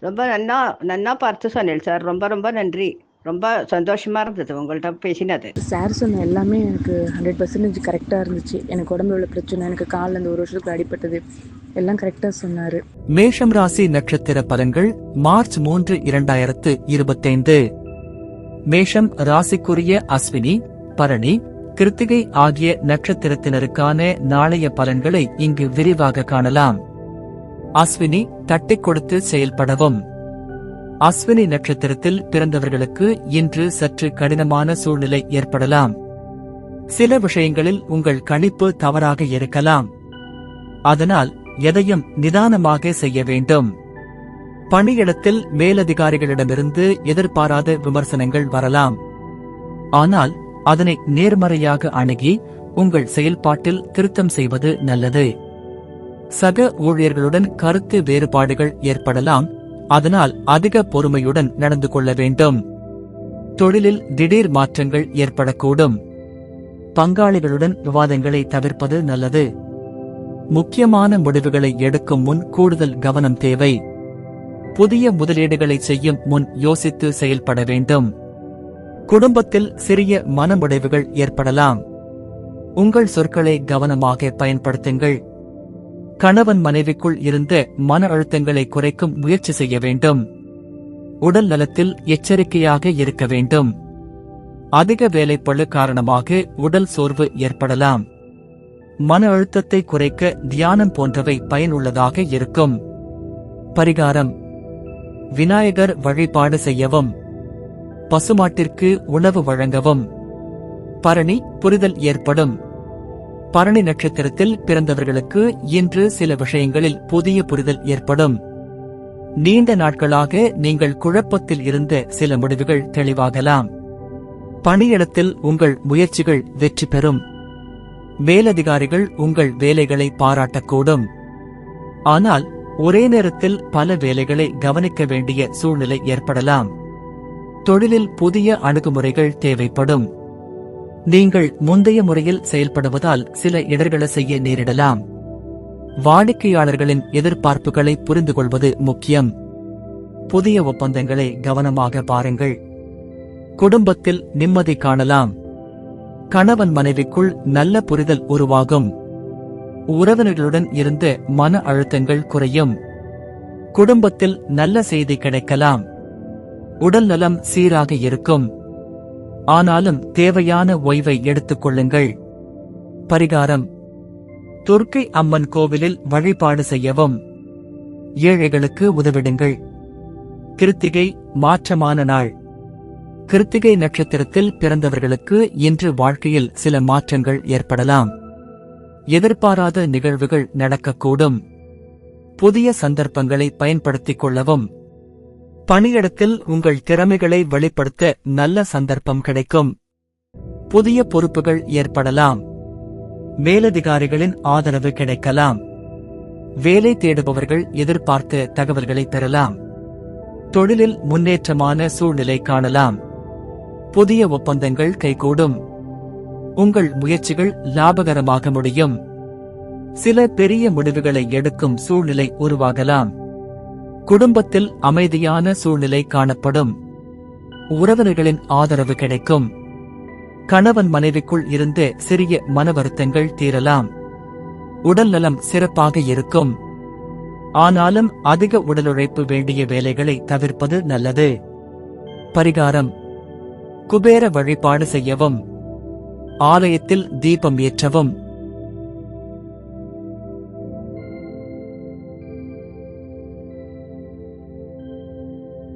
ரொம்ப நன்னா நன்னா பார்த்து சொன்னேன் சார். ரொம்ப ரொம்ப நன்றி. ரொம்ப சந்தோஷமா இருந்தது உங்கள்கிட்ட பேசினது. சார் சொன்ன எல்லாமே எனக்கு ஹண்ட்ரட் பர்சன்டேஜ் கரெக்டாக இருந்துச்சு. எனக்கு உடம்புல உள்ள பிரச்சனை எனக்கு காலில் இந்த ஒரு வருஷத்துக்கு அடிபட்டது எல்லாம் கரெக்டாக சொன்னார். மேஷம் ராசி நட்சத்திர பலன்கள் மார்ச் மூன்று இரண்டாயிரத்து இருபத்தைந்து. மேஷம் ராசிக்குரிய அஸ்வினி பரணி கிருத்திகை ஆகிய நட்சத்திரத்தினருக்கான நாளைய பலன்களை இங்கு விரிவாக காணலாம். அஸ்வினி தட்டிக் கொடுத்து செயல்படவும். அஸ்வினி நட்சத்திரத்தில் பிறந்தவர்களுக்கு இன்று சற்று கடினமான சூழ்நிலை ஏற்படலாம். சில விஷயங்களில் உங்கள் கணிப்பு தவறாக இருக்கலாம். அதனால் எதையும் நிதானமாக செய்ய வேண்டும். பணியிடத்தில் மேலதிகாரிகளிடமிருந்து எதிர்பாராத விமர்சனங்கள் வரலாம். ஆனால் அதனை நேர்மறையாக அணுகி உங்கள் செயல்பாட்டில் திருத்தம் செய்வது நல்லது. சக ஊழியர்களுடன் கருத்து வேறுபாடுகள் ஏற்படலாம். அதனால் அதிக பொறுமையுடன் நடந்து கொள்ள வேண்டும். தொழிலில் திடீர் மாற்றங்கள் ஏற்படக்கூடும். பங்காளிகளுடன் விவாதங்களை தவிர்ப்பது நல்லது. முக்கியமான முடிவுகளை எடுக்கும் முன் கூடுதல் கவனம் தேவை. புதிய முதலீடுகளை செய்யும் முன் யோசித்து செயல்பட வேண்டும். குடும்பத்தில் சிறிய மனமுடைவுகள் ஏற்படலாம். உங்கள் சொற்களை கவனமாக பயன்படுத்துங்கள். கணவன் மனைவிக்குள் இருந்த மன அழுத்தங்களை குறைக்கும் முயற்சி செய்ய வேண்டும். உடல் நலத்தில் எச்சரிக்கையாக இருக்க வேண்டும். அதிக வேலைப்பழு காரணமாக உடல் சோர்வு ஏற்படலாம். மன அழுத்தத்தை குறைக்க தியானம் போன்றவை பயனுள்ளதாக இருக்கும். பரிகாரம். விநாயகர் வழிபாடு செய்யவும். பசுமாட்டிற்கு உணவு வழங்கவும். பரணி புரிதல் ஏற்படும். பரணி நட்சத்திரத்தில் பிறந்தவர்களுக்கு இன்று சில விஷயங்களில் புதிய புரிதல் ஏற்படும். நீண்ட நாட்களாக நீங்கள் குழப்பத்தில் இருந்த சில முடிவுகள் தெளிவாகலாம். பணியிடத்தில் உங்கள் முயற்சிகள் வெற்றி பெறும். மேலதிகாரிகள் உங்கள் வேலைகளை பாராட்டக்கூடும். ஆனால் ஒரே நேரத்தில் பல வேலைகளை கவனிக்க வேண்டிய சூழ்நிலை ஏற்படலாம். தொழிலில் புதிய அணுகுமுறைகள் தேவைப்படும். நீங்கள் முந்தைய முறையில் செயல்படுவதால் சில இடர்களை செய்ய நேரிடலாம். வாடிக்கையாளர்களின் எதிர்பார்ப்புகளை புரிந்து கொள்வது முக்கியம். புதிய ஒப்பந்தங்களை கவனமாக பாருங்கள். குடும்பத்தில் நிம்மதி காணலாம். கணவன் மனைவிக்குள் நல்ல புரிதல் உருவாகும். உறவினர்களுடன் இருந்து மன அழுத்தங்கள் குறையும். குடும்பத்தில் நல்ல செய்தி கிடைக்கலாம். உடல் நலம் சீராக இருக்கும். ஆனாலும் தேவையான ஓய்வை எடுத்துக் கொள்ளுங்கள். பரிகாரம். துர்க்கை அம்மன் கோவிலில் வழிபாடு செய்யவும். ஏழைகளுக்கு உதவிடுங்கள். கிருத்திகை மாற்றமான நாள். கிருத்திகை நட்சத்திரத்தில் பிறந்தவர்களுக்கு இன்று வாழ்க்கையில் சில மாற்றங்கள் ஏற்படலாம். எதிர்பாராத நிகழ்வுகள் நடக்கக்கூடும். புதிய சந்தர்ப்பங்களை பயன்படுத்திக் கொள்ளவும். பணியிடத்தில் உங்கள் திறமைகளை வெளிப்படுத்த நல்ல சந்தர்ப்பம் கிடைக்கும். புதிய பொறுப்புகள் ஏற்படலாம். மேலதிகாரிகளின் ஆதரவு கிடைக்கலாம். வேலை தேடுபவர்கள் எதிர்பார்த்த தகவல்களை பெறலாம். தொழிலில் முன்னேற்றமான சூழ்நிலை காணலாம். புதிய ஒப்பந்தங்கள் கைகூடும். உங்கள் முயற்சிகள் லாபகரமாக முடியும். சில பெரிய முடிவுகளை எடுக்கும் சூழ்நிலை உருவாகலாம். குடும்பத்தில் அமைதியான சூழ்நிலை காணப்படும். உறவினர்களின் ஆதரவு கிடைக்கும். கணவன் மனைவிக்குள் இருந்து சிறிய மன வருத்தங்கள் தீரலாம். உடல்நலம் சிறப்பாக இருக்கும். ஆனாலும் அதிக உடல் உழைப்பு வேண்டிய வேலைகளை தவிர்ப்பது நல்லது. பரிகாரம். குபேர வழிபாடு செய்யவும். ஆலயத்தில் தீபம் ஏற்றவும்.